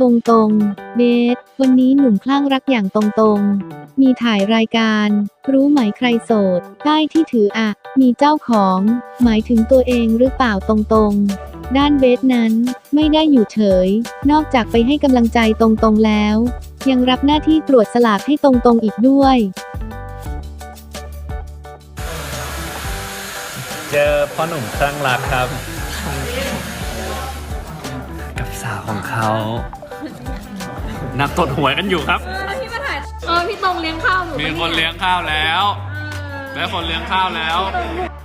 ตรงตรงๆเบสวันนี้หนุ่มคลั่งรักอย่างตรงตรงๆมีถ่ายรายการ รู้ไหมใครโสดป้ที่ถืออะมีเจ้าของ หมายถึงตัวเองหรือเปล่าตรงตรงๆด้านเบสนั้นไม่ได้อยู่เฉย นอกจากไปให้กำลังใจตรงตรงๆแล้ว ยังรับหน้าที่ตรวจสลากให้ตรงตรงๆอีกด้วย เจอพ่อหนุ่มคลั่งรักครับ ของเขา นักตดหวยกันอยู่ครับเออพี่ตรงเลี้ยงข้าวหนูมีคนเลี้ยงข้าวแล้ว และคนเลี้ยงข้าวแล้วเ